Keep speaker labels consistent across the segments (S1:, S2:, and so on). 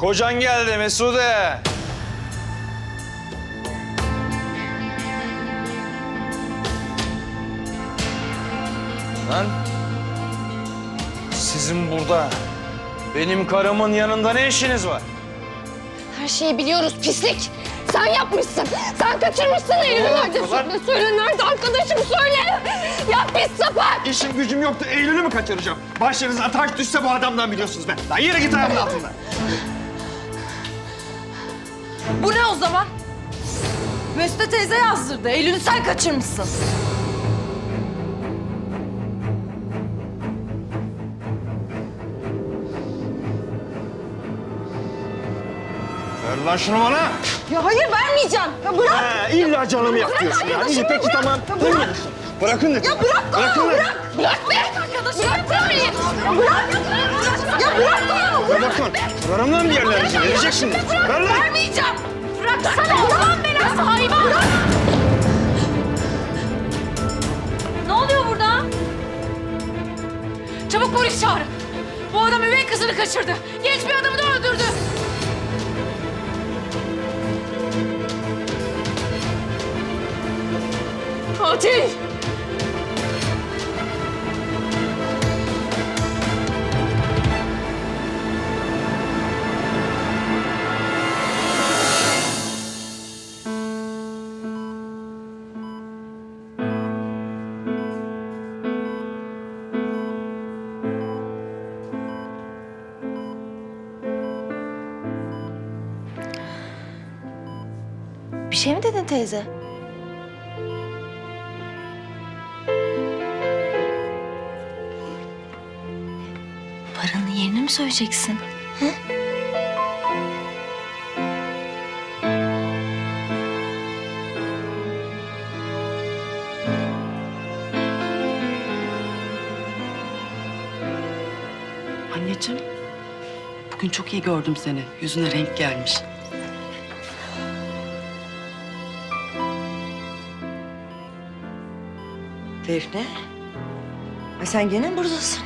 S1: Kocan geldi Mesude. Lan sizin burada benim karımın yanında ne işiniz var?
S2: Her şeyi biliyoruz pislik. Sen yapmışsın. Sen kaçırmışsın Eylül'ü. Nerede söyle, söyle nerede arkadaşım söyle. Ya pis sapak.
S3: İşim gücüm yoktu. Eylül'ü mü kaçıracağım? Başlarınıza taş düşse bu adamdan biliyorsunuz be. Lan yürü git ayağımın altından.
S4: Bu ne o zaman? Mesut teyze yazdırdı. Eylül'ü sen kaçırmışsın.
S3: Ver lan şunu bana.
S4: Ya hayır vermeyeceğim. Ya bırak.
S3: Ha, illa canımı yakıyorsun ya. İyi peki tamam. Bırakın. Bırakın dedim.
S4: Ya bırak kolumu
S3: Bırakın lan.
S4: bırak. Bırak be. Arkadaşım bırak beni. Ya bırak. Ya bırak kolumu bırak.
S3: Bırakın. Karımdan bir yerlerinizi vereceksiniz. Ver lan.
S4: Vermeyeceğim. Bıraksana. Allah'ın belası hayvan. Bırak.
S5: Ne oluyor burada? Çabuk polis çağırın. Bu adam üvey kızını kaçırdı. Genç bir adamı da öldürdü. Katil!
S2: Şey mi dedin teyze? Paranın yerini mi söyleyeceksin?
S6: Anneciğim, bugün çok iyi gördüm seni. Yüzüne renk gelmiş.
S7: Defne. Ay sen gene mi buradasın?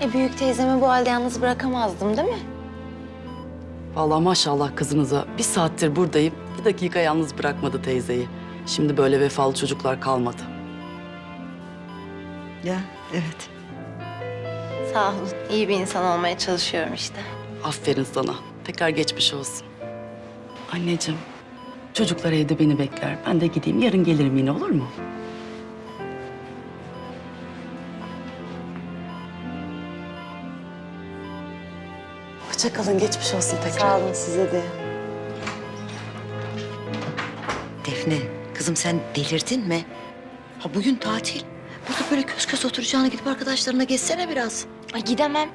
S2: E büyük teyzemi bu halde yalnız bırakamazdım değil mi?
S6: Vallahi maşallah kızınıza bir saattir buradayım. Bir dakika yalnız bırakmadı teyzeyi. Şimdi böyle vefalı çocuklar kalmadı.
S7: Ya evet.
S2: Sağ olun. İyi bir insan olmaya çalışıyorum işte.
S6: Aferin sana. Tekrar geçmiş olsun. Anneciğim, çocuklar evde beni bekler. Ben de gideyim. Yarın gelirim yine olur mu? Hoşça kalın. Geçmiş olsun tekrar.
S7: Sağ olun size de. Defne, kızım sen delirdin mi? Ha bugün tatil. Burada böyle kös kös oturacağına gidip arkadaşlarına geçsene biraz.
S2: Ay gidemem.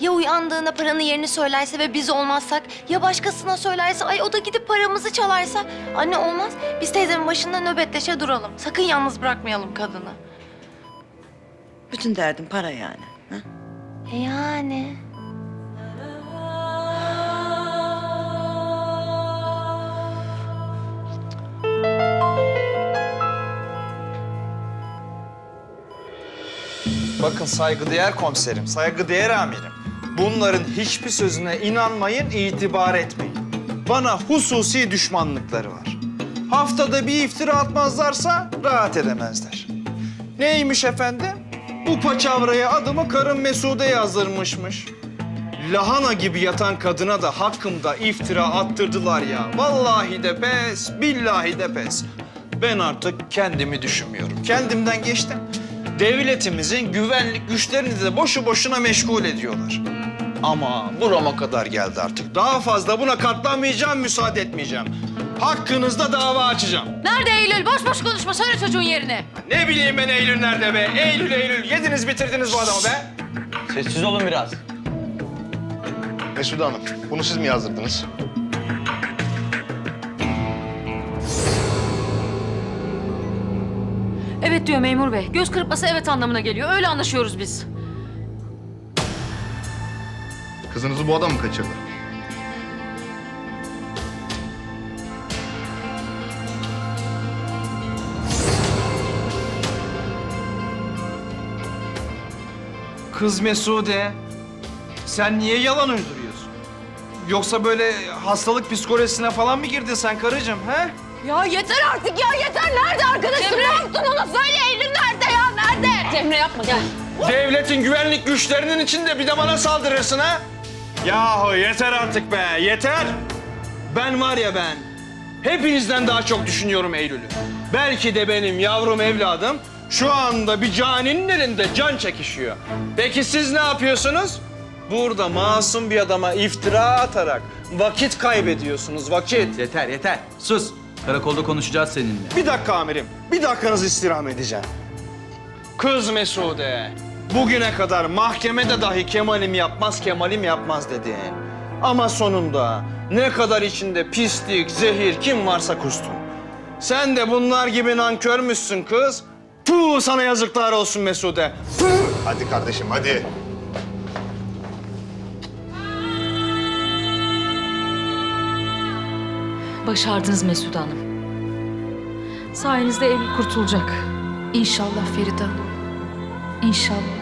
S2: Ya uyandığında paranın yerini söylerse ve biz olmazsak ya başkasına söylerse ay o da gidip paramızı çalarsa. Anne olmaz. Biz teyzemin başında nöbetleşe duralım. Sakın yalnız bırakmayalım kadını.
S7: Bütün derdin para yani. Ha?
S2: E yani.
S1: Bakın saygıdeğer komiserim, saygıdeğer amirim. Bunların hiçbir sözüne inanmayın, itibar etmeyin. Bana hususi düşmanlıkları var. Haftada bir iftira atmazlarsa rahat edemezler. Neymiş efendim? Bu paçavraya adımı karım Mesude yazdırmışmış. Lahana gibi yatan kadına da hakkımda iftira attırdılar ya. Vallahi de pes, billahi de pes. Ben artık kendimi düşünmüyorum. Kendimden geçtim. Devletimizin güvenlik güçlerini de boşu boşuna meşgul ediyorlar. Ama burama kadar geldi artık. Daha fazla buna katlanmayacağım, müsaade etmeyeceğim. Hakkınızda dava açacağım.
S5: Nerede Eylül? Boş boş konuşma. Söyle çocuğun yerini.
S1: Ne bileyim ben Eylül nerede be? Eylül, Eylül. Yediniz bitirdiniz bu adamı be.
S8: Sessiz olun biraz.
S3: Mesude Hanım, bunu siz mi yazdırdınız?
S5: Evet diyor memur bey. Göz kırpması evet anlamına geliyor. Öyle anlaşıyoruz biz.
S3: Kızınızı bu adam mı kaçırdı?
S1: Kız Mesude, sen niye yalan uyduruyorsun? Yoksa böyle hastalık psikolojisine falan mı girdin sen karıcığım he?
S4: Ya yeter artık ya yeter. Nerede arkadaşım? Ne yaptın ona? Söyle Eylül nerede ya? Nerede?
S5: Cemre yapma gel.
S1: Devletin güvenlik güçlerinin içinde bir de bana saldırırsın ha? Yahu yeter artık be, yeter. Ben var ya ben, hepinizden daha çok düşünüyorum Eylül'ü. Belki de benim yavrum evladım şu anda bir caninin elinde can çekişiyor. Peki siz ne yapıyorsunuz? Burada masum bir adama iftira atarak vakit kaybediyorsunuz, vakit.
S8: Yeter yeter. Sus. Karakolda konuşacağız seninle.
S1: Bir dakika amirim, bir dakikanızı istirham edeceğim. Kız Mesude, bugüne kadar mahkemede dahi Kemal'im yapmaz, Kemal'im yapmaz dedin. Ama sonunda ne kadar içinde pislik, zehir kim varsa kustun. Sen de bunlar gibi nankörmüşsün kız. Puh sana yazıklar olsun Mesude.
S9: Hadi kardeşim hadi.
S5: Başardınız Mesude Hanım. Sayenizde Eylül kurtulacak.
S2: İnşallah Feride Hanım. İnşallah.